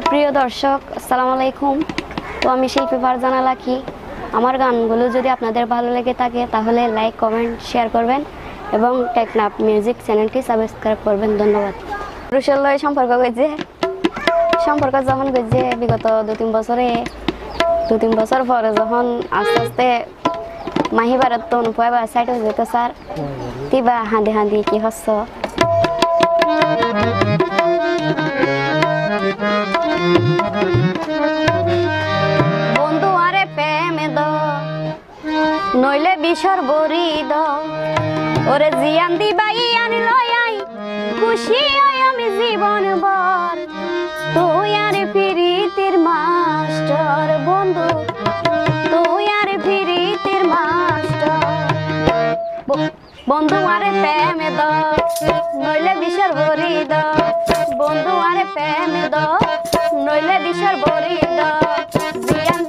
সুপ্রিয় দর্শক, আসসালামু আলাইকুম। তো আমি শিল্পী ফারজানা লাকি। আমার গানগুলো যদি আপনাদের ভালো লেগে থাকে, তাহলে লাইক, কমেন্ট, শেয়ার করবেন এবং টেকনাপ মিউজিক চ্যানেলটি সাবস্ক্রাইব করবেন। ধন্যবাদ। পুরুষের সম্পর্ক করছে সম্পর্ক যখন করছে বিগত দু তিন বছরে দু তিন বছর পরে যখন আস্তে আস্তে মাহি ভারত তো অনুপয় বা সাইড হয়ে যেত স্যার। তিবা হাঁদি হাঁদি কি হচ্ছ? নইলে বিষর বরি দ ওরে জিয়ান দিবাই আনি লই আই, খুশি হই আমি জীবন ভর। তুই আর ফিরিতির মাস্টার বন্ধু, তুই আর ফিরিতির মাস্টার। বন্ধু আরে প্রেমে দ নইলে বিষর বরি দ বন্ধু আরে প্রেমে দ নইলে বিষর বরি দ জিয়ান